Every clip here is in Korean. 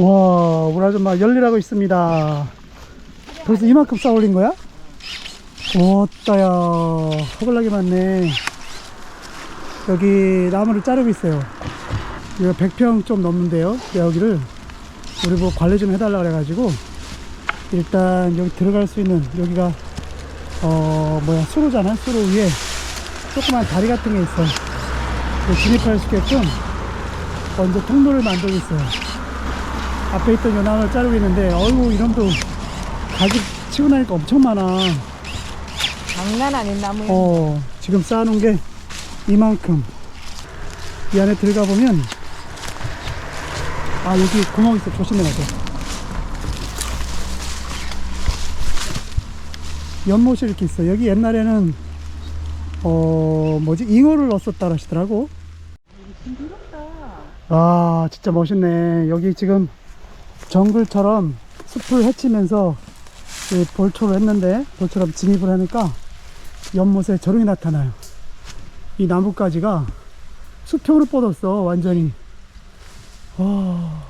와, 우리 아줌마 열일하고 있습니다. 벌써 이만큼 쌓아 올린 거야? 오따야, 허벌나게 많네. 여기 나무를 자르고 있어요. 이거 100평 좀 넘는데요. 여기를 우리 뭐 관리 좀 해달라 그래가지고 일단 여기 들어갈 수 있는 여기가 어 뭐야 수로잖아 수로 위에 조그만 다리 같은 게 있어 그 진입할 수 있게끔 먼저 통로를 만들고 있어요 앞에 있던 요 나무를 자르고 있는데 어이구 이놈도 가지 치고 나니까 엄청 많아. 장난 아닌 나무야. 어 지금 쌓아놓은 게 이만큼. 이 안에 들어가 보면 아 여기 구멍 있어. 조심해야 돼 연못이 이렇게 있어. 여기 옛날에는 어 뭐지? 잉어를 넣었었다 하시더라고. 아 진짜 멋있네. 여기 지금 정글처럼 숲을 헤치면서 이 볼초를 했는데 볼처럼 진입을 하니까 연못에 저름이 나타나요. 이 나뭇가지가 수평으로 뻗었어 완전히. 와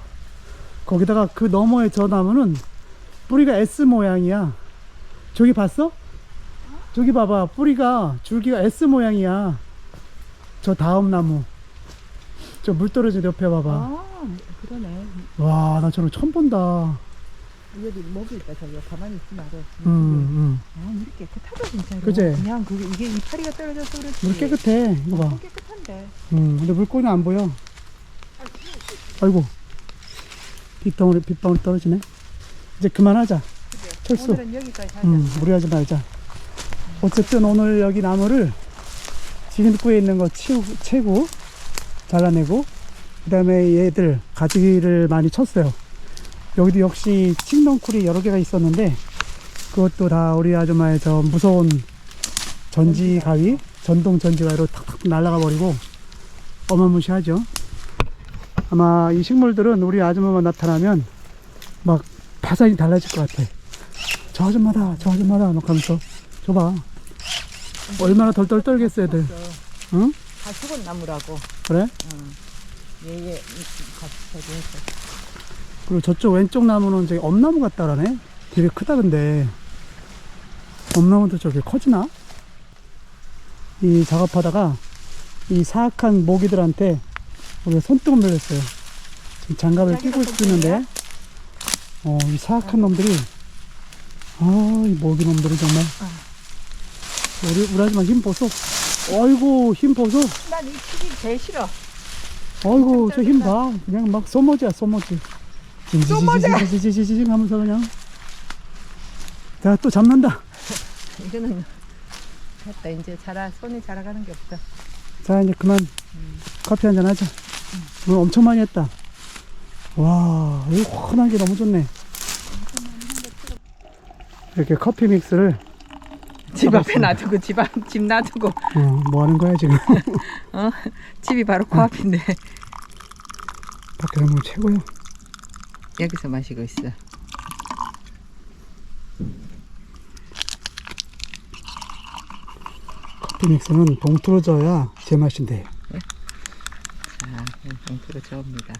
거기다가 그 너머에 저 나무는 뿌리가 S 모양이야. 저기 봤어? 저기 봐봐. 뿌리가 줄기가 S 모양이야. 저 다음 나무. 저 물 떨어진 옆에 봐봐. 아, 그러네. 와, 나 저런 처음 본다. 여기 목이 있다, 저기. 가만히 있지 말고. 음, 음. 아, 물이 깨끗하다, 진짜로. 그지? 그냥 그게, 이게 이파리가 떨어져서 그렇지. 물 깨끗해. 이거 봐. 엄청 깨끗한데. 음, 근데 물고기는 안 보여. 아이고. 빗방울이, 빗방울이 떨어지네. 이제 그만하자. 철수. 오늘은 여기까지 하자. 음, 무리하지 말자. 어쨌든 오늘 여기 나무를 지근구에 있는 거 치우고, 채고, 잘라내고, 그 다음에 얘들 가지를 많이 쳤어요. 여기도 역시 칡넝쿨이 여러 개가 있었는데, 그것도 다 우리 아줌마의 저 무서운 전지 가위, 전동 전지 가위로 탁탁 날아가 버리고, 어마무시하죠. 아마 이 식물들은 우리 아줌마만 나타나면 막 파장이 달라질 것 같아. 저 아줌마다, 저 아줌마다, 막 하면서. 줘봐. 얼마나 덜덜 떨겠어, 애들. 응? 다 죽은 나무라고. 그래? 응. 얘, 얘, 같이 저기 해서. 그리고 저쪽 왼쪽 나무는 저기 엄나무 같다라네? 되게 크다, 근데. 엄나무도 저기 커지나? 이 작업하다가 이 사악한 모기들한테 우리가 손등을 물렸어요. 지금 장갑을 끼고 있는데, 어, 이 사악한 놈들이, 아, 이 모기 놈들이 정말. 우리, 우리 아줌마 힘 보소. 어이구, 힘 보소. 난 이 튀기 제일 싫어. 어이구 저 힘 봐. 그냥 막 소모지야 소모지! 지지지지지지 하면서 그냥. 자 또 잡는다. 이거는 됐다. 이제 자라, 손이 자라가는 게 없다. 자 이제 그만. 커피 한 잔 하자. 오늘 엄청 많이 했다. 와 여기 환한 게 너무 좋네. 이렇게 커피 믹스를 집 앞에. 놔두고, 집 앞, 집 놔두고. 어, 뭐 하는 거야 지금 어? 집이 바로 코앞인데. 밖에 너무 최고야 여기서 마시고 있어. 커피 믹스는 봉투로 져야 제맛인데 자, 좀 들어줍니다.